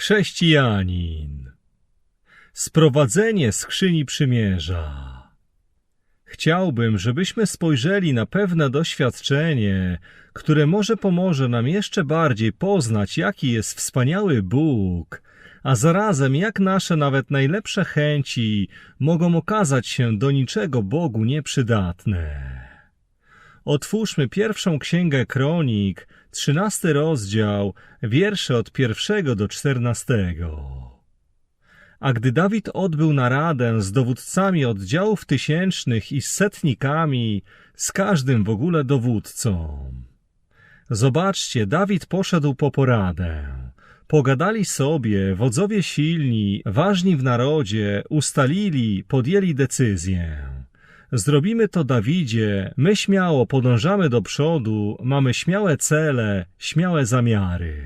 Chrześcijanin. Sprowadzenie skrzyni przymierza. Chciałbym, żebyśmy spojrzeli na pewne doświadczenie, które może pomoże nam jeszcze bardziej poznać, jaki jest wspaniały Bóg, a zarazem jak nasze nawet najlepsze chęci mogą okazać się do niczego Bogu nieprzydatne. Otwórzmy pierwszą księgę kronik, trzynasty rozdział, wiersze od pierwszego do czternastego. A gdy Dawid odbył naradę z dowódcami oddziałów tysięcznych i z setnikami, z każdym w ogóle dowódcą. Zobaczcie, Dawid poszedł po poradę. Pogadali sobie, wodzowie silni, ważni w narodzie, ustalili, podjęli decyzję. Zrobimy to, Dawidzie, my śmiało podążamy do przodu, mamy śmiałe cele, śmiałe zamiary.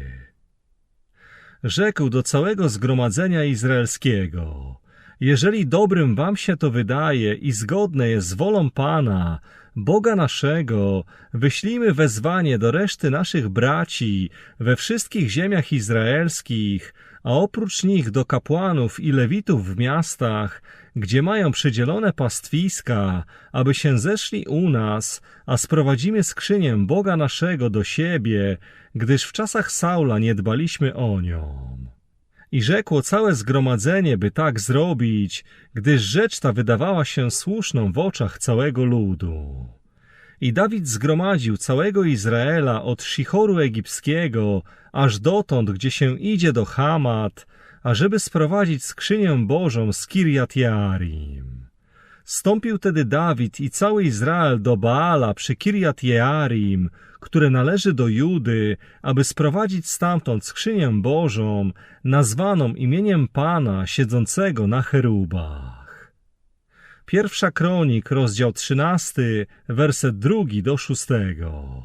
Rzekł do całego zgromadzenia izraelskiego, jeżeli dobrym wam się to wydaje i zgodne jest z wolą Pana, Boga naszego, wyślijmy wezwanie do reszty naszych braci we wszystkich ziemiach izraelskich, a oprócz nich do kapłanów i lewitów w miastach, gdzie mają przydzielone pastwiska, aby się zeszli u nas, a sprowadzimy skrzynię Boga naszego do siebie, gdyż w czasach Saula nie dbaliśmy o nią. I rzekło całe zgromadzenie, by tak zrobić, gdyż rzecz ta wydawała się słuszną w oczach całego ludu. I Dawid zgromadził całego Izraela od Szichoru egipskiego, aż dotąd, gdzie się idzie do Hamat, ażeby sprowadzić skrzynię Bożą z Kirjat Jearim. Stąpił tedy Dawid i cały Izrael do Baala przy Kirjat Jearim, które należy do Judy, aby sprowadzić stamtąd skrzynię Bożą, nazwaną imieniem Pana siedzącego na cherubach. Pierwsza kronik, rozdział trzynasty, werset drugi do szóstego.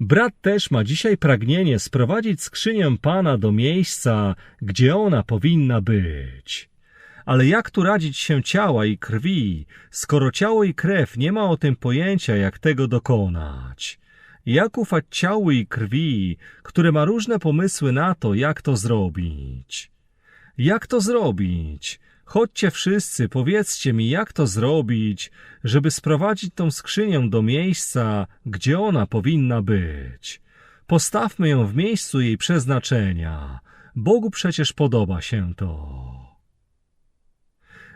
Brat też ma dzisiaj pragnienie sprowadzić skrzynię Pana do miejsca, gdzie ona powinna być. Ale jak tu radzić się ciała i krwi, skoro ciało i krew nie ma o tym pojęcia, jak tego dokonać? Jak ufać ciału i krwi, które ma różne pomysły na to, jak to zrobić? Jak to zrobić? Chodźcie wszyscy, powiedzcie mi, jak to zrobić, żeby sprowadzić tą skrzynię do miejsca, gdzie ona powinna być. Postawmy ją w miejscu jej przeznaczenia. Bogu przecież podoba się to.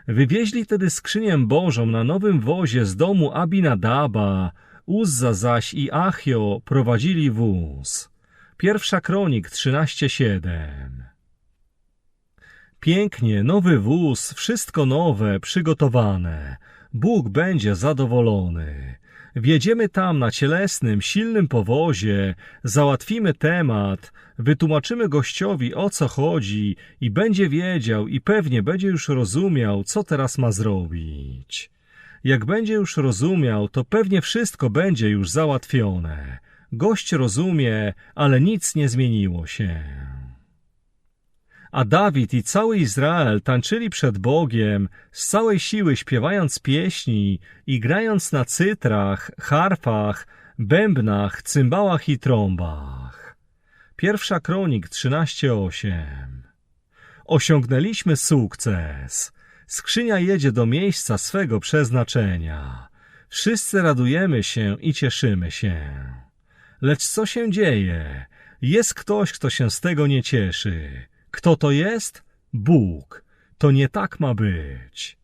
Wywieźli tedy skrzynię Bożą na nowym wozie z domu Abinadaba, Uzza zaś i Achio prowadzili wóz. Pierwsza kronik 13:7. Pięknie, nowy wóz, wszystko nowe, przygotowane. Bóg będzie zadowolony. Wjedziemy tam na cielesnym, silnym powozie, załatwimy temat, wytłumaczymy gościowi o co chodzi i będzie wiedział i pewnie będzie już rozumiał, co teraz ma zrobić. Jak będzie już rozumiał, to pewnie wszystko będzie już załatwione. Gość rozumie, ale nic nie zmieniło się. A Dawid i cały Izrael tańczyli przed Bogiem, z całej siły śpiewając pieśni i grając na cytrach, harfach, bębnach, cymbałach i trąbach. Pierwsza kronik 13:8 Osiągnęliśmy sukces. Skrzynia jedzie do miejsca swego przeznaczenia. Wszyscy radujemy się i cieszymy się. Lecz co się dzieje? Jest ktoś, kto się z tego nie cieszy. Kto to jest? Bóg. To nie tak ma być.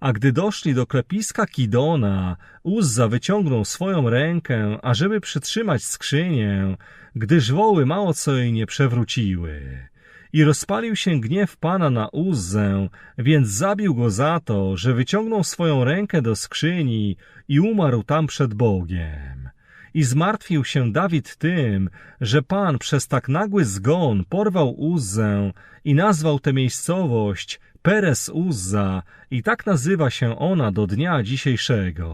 A gdy doszli do klepiska Kidona, Uzza wyciągnął swoją rękę, ażeby przytrzymać skrzynię, gdyż woły mało co jej nie przewróciły. I rozpalił się gniew Pana na Uzzę, więc zabił go za to, że wyciągnął swoją rękę do skrzyni i umarł tam przed Bogiem. I zmartwił się Dawid tym, że Pan przez tak nagły zgon porwał Uzzę i nazwał tę miejscowość Peres Uzza i tak nazywa się ona do dnia dzisiejszego.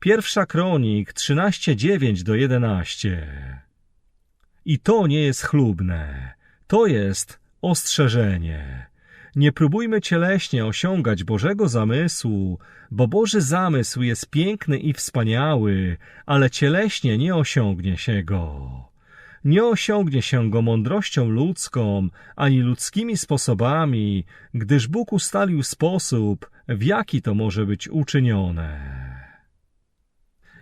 Pierwsza kronik 13:9 do 11. I to nie jest chlubne. To jest ostrzeżenie. Nie próbujmy cieleśnie osiągać Bożego zamysłu, bo Boży zamysł jest piękny i wspaniały, ale cieleśnie nie osiągnie się go. Nie osiągnie się go mądrością ludzką, ani ludzkimi sposobami, gdyż Bóg ustalił sposób, w jaki to może być uczynione.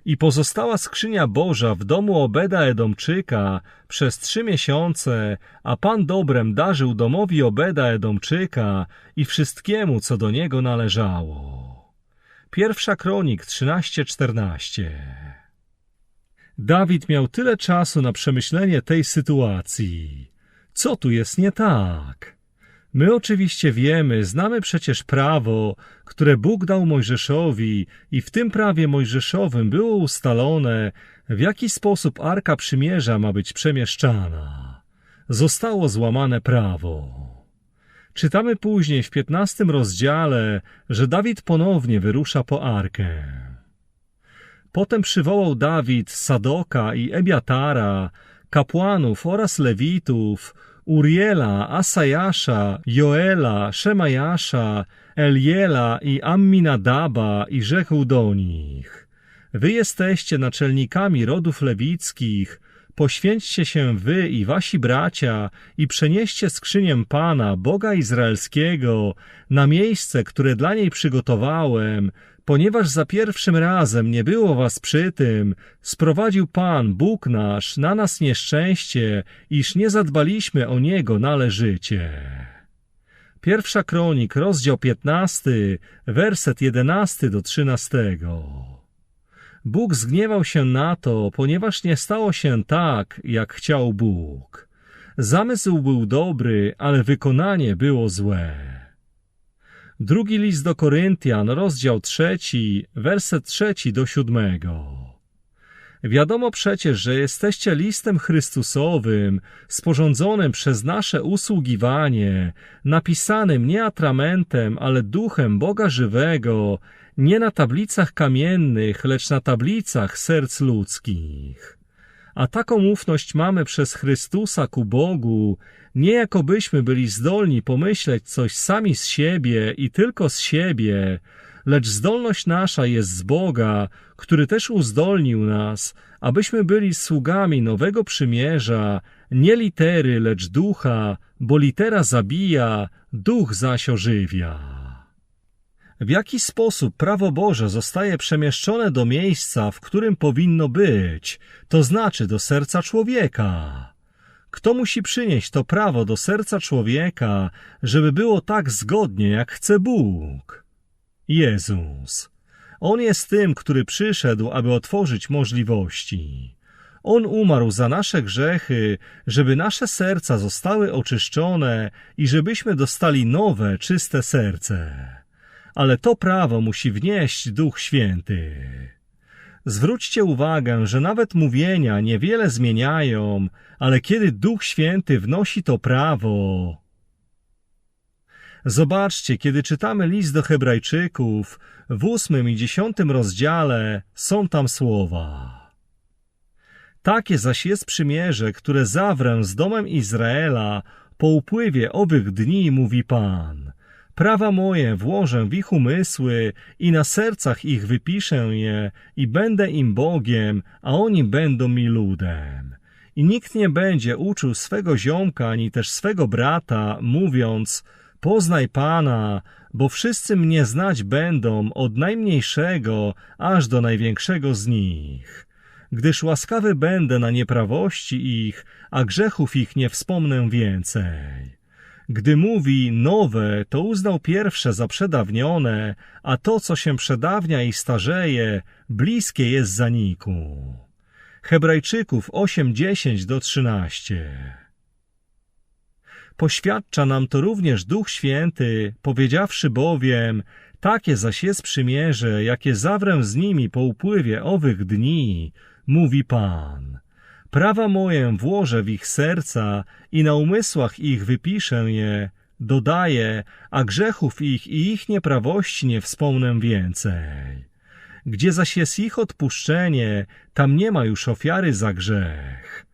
I pozostała skrzynia Boża w domu Obeda Edomczyka przez trzy miesiące, a Pan dobrem darzył domowi Obeda Edomczyka i wszystkiemu, co do niego należało. Pierwsza kronik 13:14 Dawid miał tyle czasu na przemyślenie tej sytuacji. Co tu jest nie tak? My oczywiście wiemy, znamy przecież prawo, które Bóg dał Mojżeszowi i w tym prawie mojżeszowym było ustalone, w jaki sposób Arka Przymierza ma być przemieszczana. Zostało złamane prawo. Czytamy później w piętnastym rozdziale, że Dawid ponownie wyrusza po Arkę. Potem przywołał Dawid Sadoka i Ebiatara, kapłanów oraz lewitów, Uriela, Asajasza, Joela, Szemajasza, Eliela i Amminadaba i rzekł do nich. Wy jesteście naczelnikami rodów lewickich, poświęćcie się wy i wasi bracia i przenieście skrzynię Pana, Boga Izraelskiego, na miejsce, które dla niej przygotowałem, ponieważ za pierwszym razem nie było was przy tym, sprowadził Pan, Bóg nasz, na nas nieszczęście, iż nie zadbaliśmy o Niego należycie. Pierwsza kronik, rozdział 15, werset 11 do 13. Bóg zgniewał się na to, ponieważ nie stało się tak, jak chciał Bóg. Zamysł był dobry, ale wykonanie było złe. Drugi list do Koryntian, rozdział trzeci, werset trzeci do siódmego. Wiadomo przecież, że jesteście listem Chrystusowym, sporządzonym przez nasze usługiwanie, napisanym nie atramentem, ale duchem Boga żywego, nie na tablicach kamiennych, lecz na tablicach serc ludzkich. A taką ufność mamy przez Chrystusa ku Bogu, nie jakobyśmy byli zdolni pomyśleć coś sami z siebie i tylko z siebie, lecz zdolność nasza jest z Boga, który też uzdolnił nas, abyśmy byli sługami nowego przymierza, nie litery, lecz ducha, bo litera zabija, duch zaś ożywia. W jaki sposób prawo Boże zostaje przemieszczone do miejsca, w którym powinno być, to znaczy do serca człowieka? Kto musi przynieść to prawo do serca człowieka, żeby było tak zgodnie, jak chce Bóg? Jezus. On jest tym, który przyszedł, aby otworzyć możliwości. On umarł za nasze grzechy, żeby nasze serca zostały oczyszczone i żebyśmy dostali nowe, czyste serce. Ale to prawo musi wnieść Duch Święty. Zwróćcie uwagę, że nawet mówienia niewiele zmieniają, ale kiedy Duch Święty wnosi to prawo, Zobaczcie, kiedy czytamy list do Hebrajczyków, w ósmym i dziesiątym rozdziale są tam słowa. Takie zaś jest przymierze, które zawrę z domem Izraela po upływie owych dni, mówi Pan. Prawa moje włożę w ich umysły i na sercach ich wypiszę je i będę im Bogiem, a oni będą mi ludem. I nikt nie będzie uczył swego ziomka ani też swego brata, mówiąc, poznaj Pana, bo wszyscy mnie znać będą od najmniejszego aż do największego z nich. Gdyż łaskawy będę na nieprawości ich, a grzechów ich nie wspomnę więcej. Gdy mówi nowe, to uznał pierwsze za przedawnione, a to, co się przedawnia i starzeje, bliskie jest zaniku. Hebrajczyków 8:10 do 13. Poświadcza nam to również Duch Święty, powiedziawszy bowiem, takie zaś jest przymierze, jakie zawrę z nimi po upływie owych dni, mówi Pan. Prawa moje włożę w ich serca i na umysłach ich wypiszę je, dodaję, a grzechów ich i ich nieprawości nie wspomnę więcej. Gdzie zaś jest ich odpuszczenie, tam nie ma już ofiary za grzech.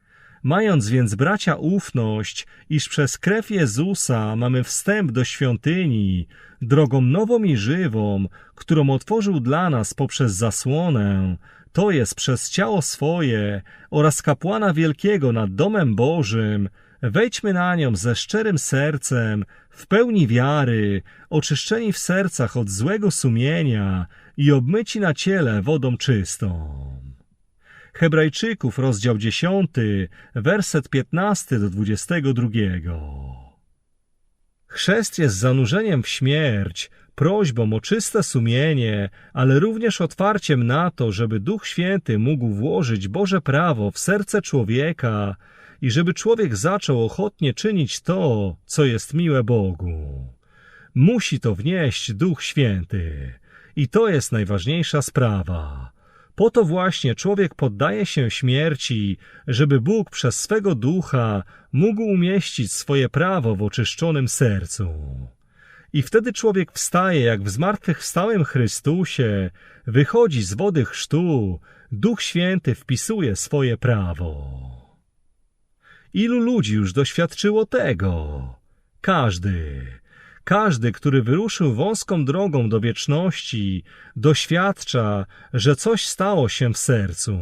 Mając więc bracia ufność, iż przez krew Jezusa mamy wstęp do świątyni, drogą nową i żywą, którą otworzył dla nas poprzez zasłonę, to jest przez ciało swoje oraz kapłana wielkiego nad domem Bożym, wejdźmy na nią ze szczerym sercem, w pełni wiary, oczyszczeni w sercach od złego sumienia i obmyci na ciele wodą czystą. Hebrajczyków, rozdział 10, werset 15 do 22. Chrzest jest zanurzeniem w śmierć, prośbą o czyste sumienie, ale również otwarciem na to, żeby Duch Święty mógł włożyć Boże prawo w serce człowieka i żeby człowiek zaczął ochotnie czynić to, co jest miłe Bogu. Musi to wnieść Duch Święty. I to jest najważniejsza sprawa. Po to właśnie człowiek poddaje się śmierci, żeby Bóg przez swego ducha mógł umieścić swoje prawo w oczyszczonym sercu. I wtedy człowiek wstaje jak w zmartwychwstałym Chrystusie, wychodzi z wody chrztu, Duch Święty wpisuje swoje prawo. Ilu ludzi już doświadczyło tego? Każdy. Każdy, który wyruszył wąską drogą do wieczności, doświadcza, że coś stało się w sercu.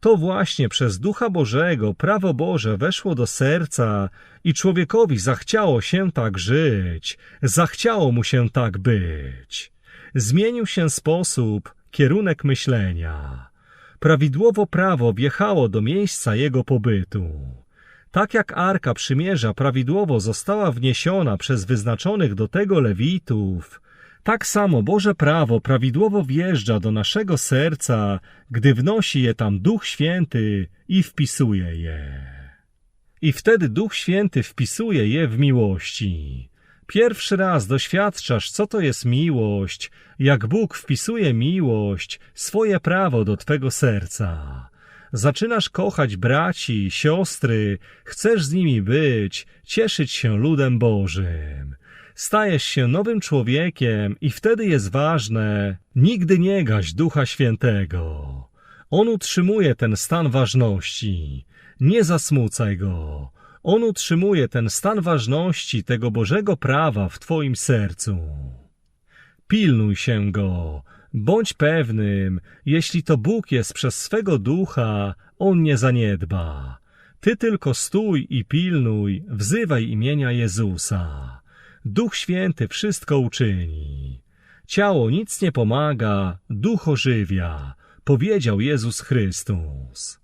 To właśnie przez Ducha Bożego prawo Boże weszło do serca i człowiekowi zachciało się tak żyć, zachciało mu się tak być. Zmienił się sposób, kierunek myślenia. Prawidłowo prawo wjechało do miejsca jego pobytu. Tak jak Arka Przymierza prawidłowo została wniesiona przez wyznaczonych do tego Lewitów, tak samo Boże prawo prawidłowo wjeżdża do naszego serca, gdy wnosi je tam Duch Święty i wpisuje je. I wtedy Duch Święty wpisuje je w miłości. Pierwszy raz doświadczasz, co to jest miłość, jak Bóg wpisuje miłość, swoje prawo do Twego serca. Zaczynasz kochać braci, siostry, chcesz z nimi być, cieszyć się ludem Bożym. Stajesz się nowym człowiekiem i wtedy jest ważne, nigdy nie gaś Ducha Świętego. On utrzymuje ten stan ważności. Nie zasmucaj go. On utrzymuje ten stan ważności tego Bożego prawa w Twoim sercu. Pilnuj się go, Bądź pewnym, jeśli to Bóg jest przez swego ducha, on nie zaniedba. Ty tylko stój i pilnuj, wzywaj imienia Jezusa. Duch Święty wszystko uczyni. Ciało nic nie pomaga, duch ożywia, powiedział Jezus Chrystus.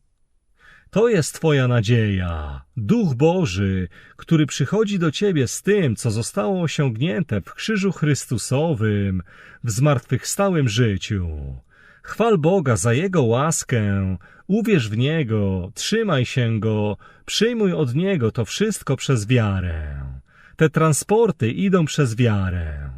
To jest Twoja nadzieja, Duch Boży, który przychodzi do Ciebie z tym, co zostało osiągnięte w krzyżu Chrystusowym, w zmartwychwstałym życiu. Chwal Boga za Jego łaskę, uwierz w Niego, trzymaj się Go, przyjmuj od Niego to wszystko przez wiarę. Te transporty idą przez wiarę.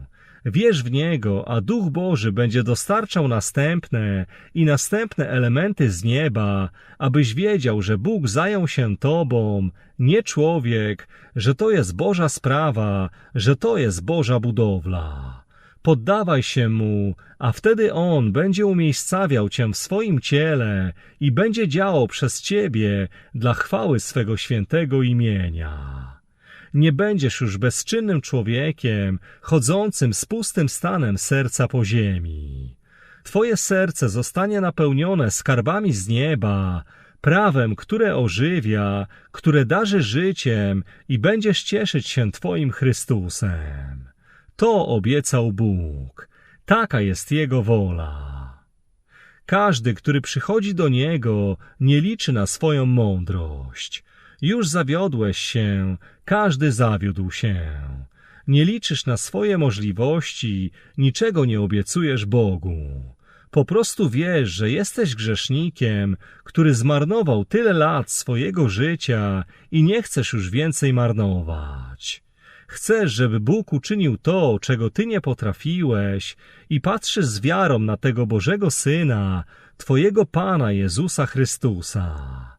Wierz w Niego, a Duch Boży będzie dostarczał następne i następne elementy z nieba, abyś wiedział, że Bóg zajął się Tobą, nie człowiek, że to jest Boża sprawa, że to jest Boża budowla. Poddawaj się Mu, a wtedy On będzie umiejscawiał Cię w swoim ciele i będzie działał przez Ciebie dla chwały swego świętego imienia nie będziesz już bezczynnym człowiekiem, chodzącym z pustym stanem serca po ziemi. Twoje serce zostanie napełnione skarbami z nieba, prawem, które ożywia, które darzy życiem i będziesz cieszyć się Twoim Chrystusem. To obiecał Bóg. Taka jest Jego wola. Każdy, który przychodzi do Niego, nie liczy na swoją mądrość. Już zawiodłeś się, każdy zawiódł się. Nie liczysz na swoje możliwości, niczego nie obiecujesz Bogu. Po prostu wiesz, że jesteś grzesznikiem, który zmarnował tyle lat swojego życia i nie chcesz już więcej marnować. Chcesz, żeby Bóg uczynił to, czego ty nie potrafiłeś i patrzysz z wiarą na tego Bożego Syna, Twojego Pana Jezusa Chrystusa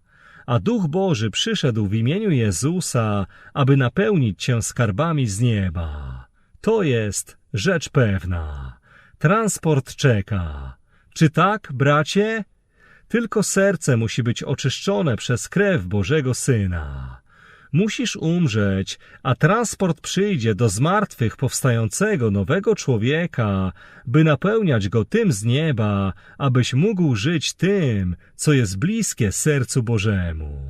a Duch Boży przyszedł w imieniu Jezusa, aby napełnić cię skarbami z nieba. To jest rzecz pewna. Transport czeka. Czy tak, bracie? Tylko serce musi być oczyszczone przez krew Bożego Syna. Musisz umrzeć, a transport przyjdzie do zmartwych powstającego nowego człowieka, by napełniać go tym z nieba, abyś mógł żyć tym, co jest bliskie sercu Bożemu.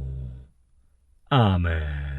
Amen.